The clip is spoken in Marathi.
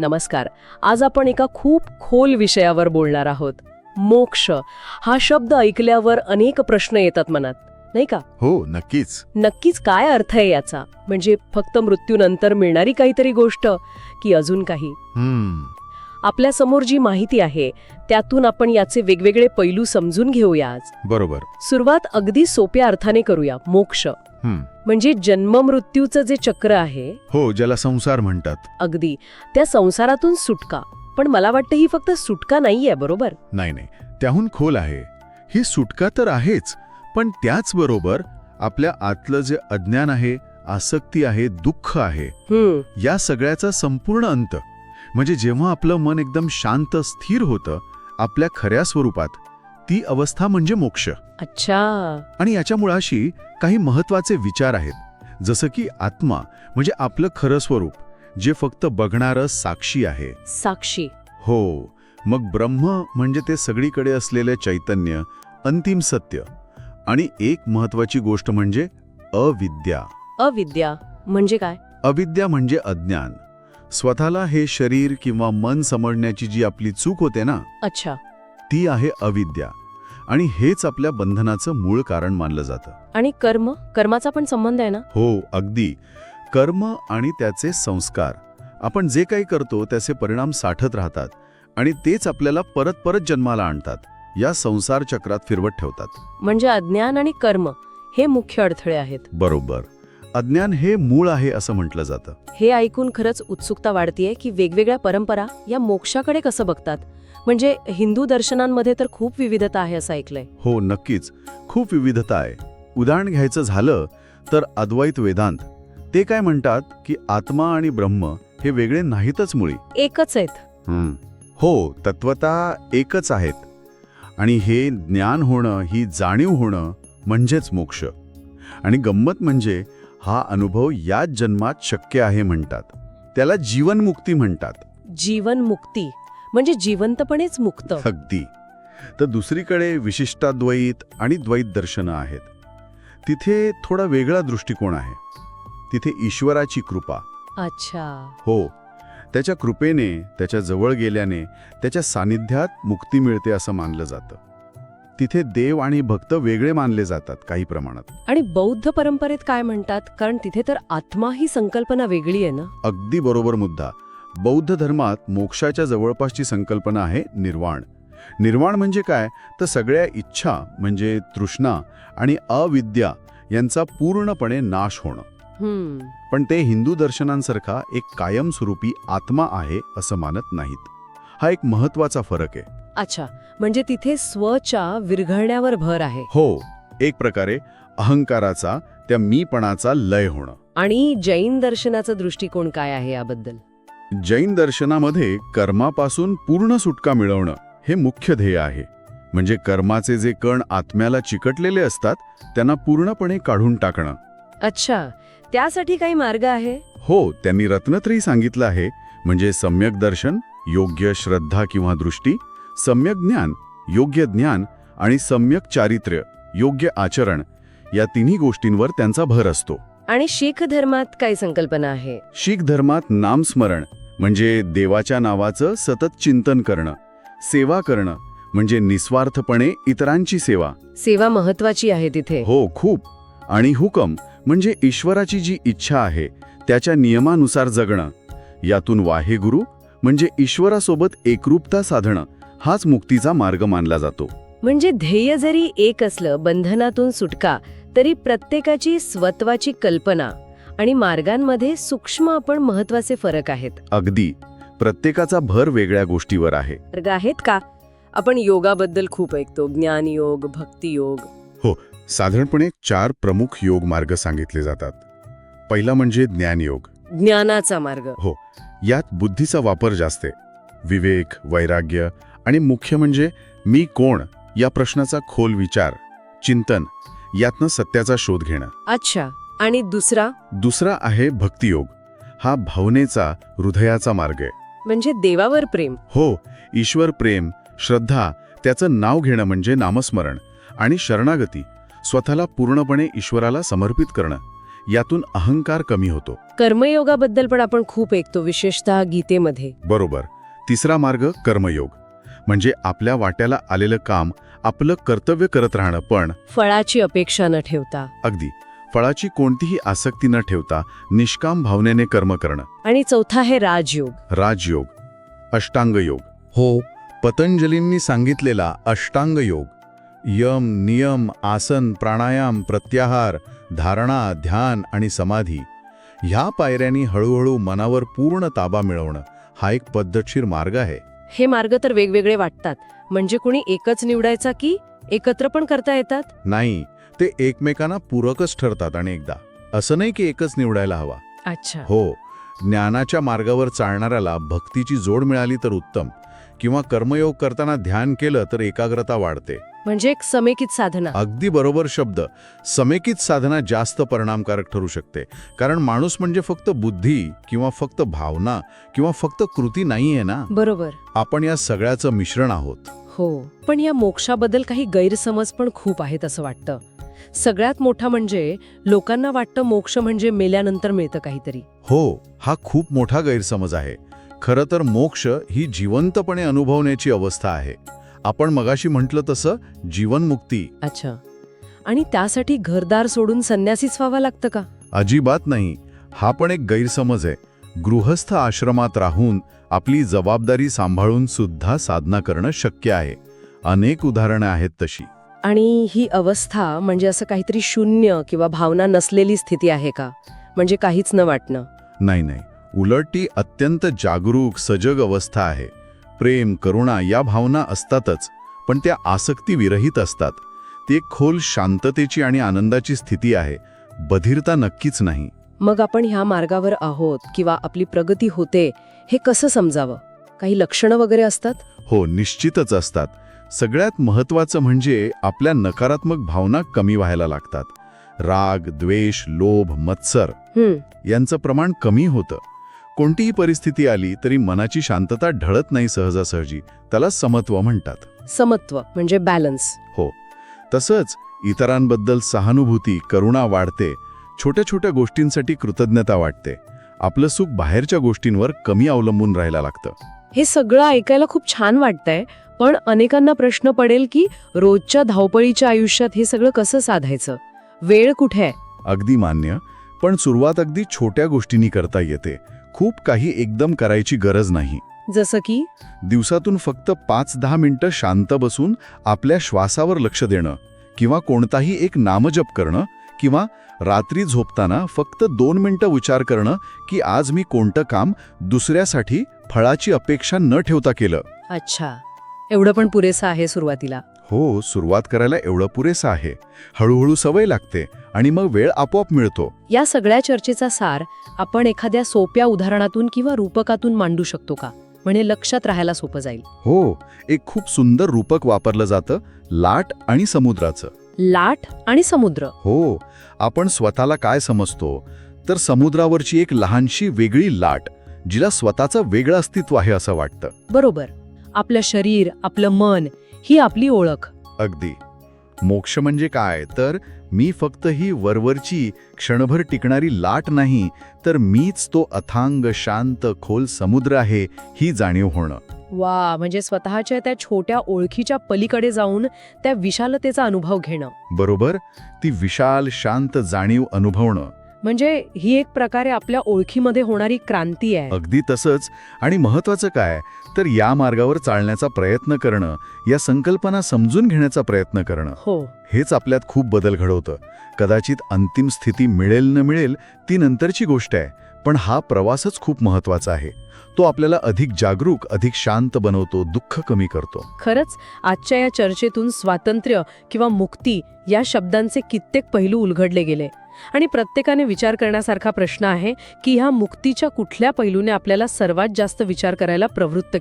नमस्कार. आज आपण एका खूप खोल विषयावर बोलणार आहोत. मोक्ष. हा शब्द ऐकल्यावर अनेक प्रश्न येतात मनात. नाही का? हो नक्कीच. नक्कीच काय अर्थ आहे याचा? म्हणजे फक्त मृत्यूनंतर मिळणारी काहीतरी गोष्ट की अजून काही? हम्म. आपल्यासमोर जी माहिती आहे त्यातून आपण याचे वेगवेगळे पैलू समजून घेऊया आज. बरोबर. सुरुवात अगदी सोप्या अर्थाने करूया. मोक्ष. म्हणजे जन्म मृत्यूचं जे चक्र आहे हो ज्याला संसार म्हणतात. अगदी. त्या संसारातून सुटका. पण मला वाटतं ही फक्त सुटका नाहीये बरोबर? नाही नाही. त्याहून खोल आहे. ही सुटका तर आहेच पण त्याचबरोबर आपल्या आतलं जे अज्ञान आहे आसक्ती आहे दुःख आहे या सगळ्याचा संपूर्ण अंत. म्हणजे जेव्हा आपलं मन एकदम शांत स्थिर होतं आपल्या खऱ्या स्वरूपात ती अवस्था म्हणजे मोक्ष. अच्छा. आणि याच्या मुळाशी काही महत्त्वाचे विचार आहेत. जसं की आत्मा म्हणजे आपलं खरं स्वरूप जे फक्त बघणारं साक्षी आहे. साक्षी. हो मग ब्रह्म म्हणजे ते सगळीकडे असलेले चैतन्य अंतिम सत्य. आणि एक महत्वाची गोष्ट म्हणजे अविद्या. अविद्या म्हणजे काय? अविद्या म्हणजे अज्ञान. स्वतःला हे शरीर किंवा मन समजण्याची जी आपली चूक होते ना अच्छा. ती आहे अविद्या. आणि हेच आपल्या बंधनाचं मूळ कारण मानलं जातं. आणि कर्म कर्माचा पण संबंध आहे ना? हो अगदी. कर्म आणि त्याचे संस्कार. आपण जे काही करतो त्याचे परिणाम साठत राहतात आणि तेच आपल्याला परत परत जन्माला आणतात. या संसार चक्रात फिरवत ठेवतात. म्हणजे अज्ञान आणि कर्म हे मुख्य अडथळे आहेत. बरोबर. अज्ञान हे मूळ आहे असं म्हटलं जातं. हे ऐकून खरंच उत्सुकता वाढतीये की वेगवेगळ्या परंपरा या मोक्षाकडे कसं बघतात. म्हणजे हिंदू दर्शनांमध्ये तर खूप विविधता आहे असं ऐकलंय. हो नक्कीच. खूप विविधता आहे. उदाहरण घ्यायचं झालं तर अद्वैत वेदांत. ते काय म्हणतात की आत्मा आणि ब्रह्म हे वेगळे नाहीतच मुळी. एकच आहेत. हं. तत्वता एकच आहेत. आणि हे ज्ञान होणं ही जाणीव होणं म्हणजेच मोक्ष. आणि गंमत म्हणजे हा अनुभव याच जन्मात शक्य आहे म्हणतात. त्याला जीवनमुक्ती म्हणतात. जीवन मुक्ती म्हणजे जिवंतपणेच मुक्त. अगदी. तर दुसरीकडे विशिष्टाद्वैत आणि द्वैत दर्शनं आहेत. तिथे थोडा वेगळा दृष्टिकोन आहे. तिथे ईश्वराची कृपा. अच्छा. हो. त्याच्या कृपेने त्याच्याजवळ गेल्याने त्याच्या सानिध्यात मुक्ती मिळते असं मानलं जातं. तिथे देव आणि भक्त वेगळे मानले जातात काही प्रमाणात. आणि बौद्ध परंपरेत काय म्हणतात? कारण तिथे तर आत्मा ही संकल्पना वेगळी आहे ना? अगदी बरोबर मुद्दा. बौद्ध धर्मात मोक्षाच्या जवळपासची संकल्पना आहे निर्वाण. निर्वाण म्हणजे काय? तर सगळ्या इच्छा म्हणजे तृष्णा आणि अविद्या यांचा पूर्णपणे नाश होणं. पण ते हिंदू दर्शनांसारखा एक कायमस्वरूपी आत्मा आहे असं मानत नाहीत. हा एक महत्त्वाचा फरक आहे. अच्छा म्हणजे तिथे स्वच्या विरघळण्यावर भर आहे. हो एक प्रकारे अहंकाराचा त्या मीपणाचा लय होणं. आणि जैन दर्शनाचा दृष्टिकोन काय आहे याबद्दल? जैन दर्शनामध्ये कर्मापासून पूर्ण सुटका मिळवणं हे मुख्य ध्येय आहे. म्हणजे कर्माचे जे कण आत्म्याला चिकटलेले असतात त्यांना पूर्णपणे काढून टाकणं. अच्छा त्यासाठी काही मार्ग आहे? हो त्यांनी रत्नत्रयी सांगितलं आहे म्हणजे सम्यक दर्शन योग्य श्रद्धा किंवा दृष्टी सम्यक ज्ञान योग्य ज्ञान आणि सम्यक चारित्र्य योग्य आचरण या तिन्ही गोष्टींवर त्यांचा भर असतो. आणि शीख धर्मात काय संकल्पना आहे? शीख धर्मात नामस्मरण म्हणजे देवाच्या नावाचं सतत चिंतन करणं सेवा करणं म्हणजे निस्वार्थपणे इतरांची सेवा. सेवा महत्वाची आहे तिथे. हो खूप. आणि हुकम म्हणजे ईश्वराची जी इच्छा आहे त्याच्या नियमानुसार जगणं. यातून वाहेगुरु म्हणजे ईश्वरासोबत एकरूपता साधणं हाच मुक्तीचा मार्ग मानला जातो. म्हणजे ध्येय जरी एक असलं बंधनातून सुटका तरी प्रत्येकाची स्वत्वाची कल्पना आणि मार्गांमध्ये सूक्ष्म पण महत्त्वाचे फरक आहेत. अगदी. प्रत्येकाचा भर वेगळ्या गोष्टीवर आहे. वर्ग आहेत का? आपण योगाबद्दल खूप ऐकतो. ज्ञानयोग भक्तियोग. साधारणपणे चार प्रमुख योग मार्ग सांगितले जातात. पहिला म्हणजे ज्ञानयोग. ज्ञानाचा मार्ग. यात बुद्धीचा वापर जास्त विवेक वैराग्य आणि मुख्य म्हणजे मी कोण या प्रश्नाचा खोल विचार चिंतन यातनं सत्याचा शोध घेणं. अच्छा आणि दुसरा? दुसरा आहे भक्तियोग. हा भावनेचा हृदयाचा मार्ग आहे. म्हणजे देवावर प्रेम. हो ईश्वर प्रेम श्रद्धा त्याचं नाव घेणं म्हणजे नामस्मरण आणि शरणागती स्वतःला पूर्णपणे ईश्वराला समर्पित करणं. यातून अहंकार कमी होतो. कर्मयोगाबद्दल पण आपण खूप ऐकतो विशेषतः गीतेमध्ये. बरोबर. तिसरा मार्ग कर्मयोग. म्हणजे आपल्या वाट्याला आलेलं काम आपलं कर्तव्य करत राहणं पण फळाची अपेक्षा न ठेवता. अगदी. फळाची कोणतीही आसक्ती न ठेवता निष्काम भावनेने कर्म करणं. आणि चौथा आहे राजयोग. राजयोग. अष्टांग योग हो पतंजलींनी सांगितलेला अष्टांग योग यम नियम आसन प्राणायाम प्रत्याहार धारणा ध्यान आणि समाधी. ह्या पायऱ्यांनी हळूहळू मनावर पूर्ण ताबा मिळवणं हा एक पद्धतशीर मार्ग आहे. हे मार्ग तर वेगवेगळे वाटतात. म्हणजे कुणी एकच निवडायचा की एकत्र पण करता येतात? नाही ते एकमेकांना पूरकच ठरतात आणि एकदा असं नाही की एकच निवडायला हवा. अच्छा. हो ज्ञानाच्या मार्गावर चालणाऱ्याला भक्तीची जोड मिळाली तर उत्तम. किंवा कर्मयोग करताना ध्यान केलं तर एकाग्रता वाढते. म्हणजे एक समेकित साधना. अगदी बरोबर शब्द. समेकित साधना जास्त परिणामकारक ठरू शकते. कारण माणूस म्हणजे फक्त बुद्धी किंवा फक्त भावना किंवा फक्त कृती नाहीये ना? बरोबर. आपण या सगळ्याचं मिश्रण आहोत. हो. पण या मोक्षाबद्दल काही गैरसमज पण खूप आहेत असं वाटतं. सगळ्यात मोठा म्हणजे लोकांना वाटतं मोक्ष म्हणजे मेल्यानंतर मिळतं काहीतरी. हो. हा खूप मोठा गैरसमज आहे. खरं तर मोक्ष ही जिवंतपणे अनुभवण्याची अवस्था आहे. आपण मगाशी म्हटलं तसं जीवनमुक्ती. अच्छा. आणि त्यासाठी घरदार सोडून संन्यासीच व्हावं लागतं का? अजिबात नाही. हा पण एक गैरसमज आहे. गृहस्थ आश्रमात राहून आपली जबाबदारी सांभाळून सुद्धा साधना करणं शक्य आहे. अनेक उदाहरणं आहेत तशी. आणि ही अवस्था म्हणजे असं काहीतरी शून्य किंवा भावना नसलेली स्थिती आहे का? म्हणजे काहीच न वाटणं? नाही नाही. उलट ती अत्यंत जागरूक सजग अवस्था आहे. प्रेम करुणा या भावना असतातच पण त्या आसक्ती विरहित असतात. ती एक खोल शांततेची आणि आनंदाची स्थिती आहे. बधिरता नक्कीच नाही. मग आपण ह्या मार्गावर आहोत किंवा आपली प्रगती होते हे कसं समजावं? काही लक्षणं वगैरे असतात? हो निश्चितच असतात. सगळ्यात महत्त्वाचं म्हणजे आपल्या नकारात्मक भावना कमी व्हायला लागतात. राग द्वेष लोभ मत्सर यांचं प्रमाण कमी होतं. कोणतीही परिस्थिती आली तरी मनाची शांतता ढळत नाही सहजासहजी त्याला समत्व म्हणतात. समत्व म्हणजे बॅलन्स हो. तसंच इतरांबद्दल सहानुभूती करुणा वाढते. छोट्या छोट्या गोष्टींसाठी कृतज्ञता वाटते. आपलं सुख बाहेरच्या गोष्टींवर कमी अवलंबून राहायला लागतं. हे सगळं ऐकायला खूप छान वाटतंय पण अनेकांना प्रश्न पडेल की रोजच्या धावपळीच्या आयुष्यात हे सगळं कसं साधायचं? वेळ कुठे आहे? अगदी मान्य पण सुरुवात अगदी छोट्या गोष्टींनी करता येते. खूप काही एकदम करायची गरज नाही. जसं की? दिवसातून फक्त पाच दहा मिनिटं शांत बसून आपल्या श्वासावर लक्ष देणं किंवा कोणताही एक नामजप करणं किंवा रात्री झोपताना फक्त दोन मिनिटं विचार करणं की आज मी कोणतं काम दुसऱ्यासाठी फळाची अपेक्षा न ठेवता केलं. अच्छा. एवढं पण पुरेसं आहे सुरुवातीला. हो सुरुवात करायला एवढं पुरेसं आहे. हळूहळू सवय लागते आणि मग वेळ आपोआप मिळतो. या सगळ्या चर्चेचा सार आपण एखाद्या सोप्या उदाहरणातून किंवा रूपकातून मांडू शकतो का? म्हणजे लक्षात राहायला सोपं जाईल. हो एक खूप सुंदर रूपक वापरलं जातं लाट आणि समुद्राचं. लाट आणि समुद्र. हो आपण स्वतःला काय समजतो? तर समुद्रावरची एक लहानशी वेगळी लाट जिला स्वतःचं वेगळं अस्तित्व आहे असं वाटतं. बरोबर. आपलं शरीर आपलं मन ही आपली ओळख. अगदी. मोक्ष म्हणजे काय? तर मी फक्त ही वरवरची क्षणभर टिकणारी लाट नाही तर मीच तो अथांग शांत खोल समुद्र आहे ही जाणीव होणं. वा म्हणजे स्वतःच्या त्या छोट्या ओळखीच्या पलीकडे जाऊन त्या विशालतेचा अनुभव घेणं. बरोबर? ती विशाल शांत जाणीव अनुभवणं. म्हणजे ही एक प्रकारे आपल्या ओळखीमध्ये होणारी क्रांती आहे. अगदी तसंच. आणि महत्वाचं काय? तर या मार्गावर चालण्याचा प्रयत्न करणं या संकल्पना समजून घेण्याचा प्रयत्न करणं. हो. हेच आपल्यात खूप बदल घडवतं. कदाचित अंतिम स्थिती मिळेल न मिळेल ती नंतरची गोष्ट आहे. पण हा प्रवासच खूप महत्त्वाचा आहे. तो आपल्याला अधिक जागरूक अधिक शांत बनवतो दुःख कमी करतो. खरंच आजच्या या चर्चेतून स्वातंत्र्य किंवा मुक्ती या शब्दांचे कित्येक पैलू उलगडले गेले. आणि प्रत्येकाने विचार करण्यासारखा प्रश्न आहे की ह्या मुक्तीच्या कुठल्या पैलूने आपल्याला सर्वात जास्त विचार करायला प्रवृत्त केले?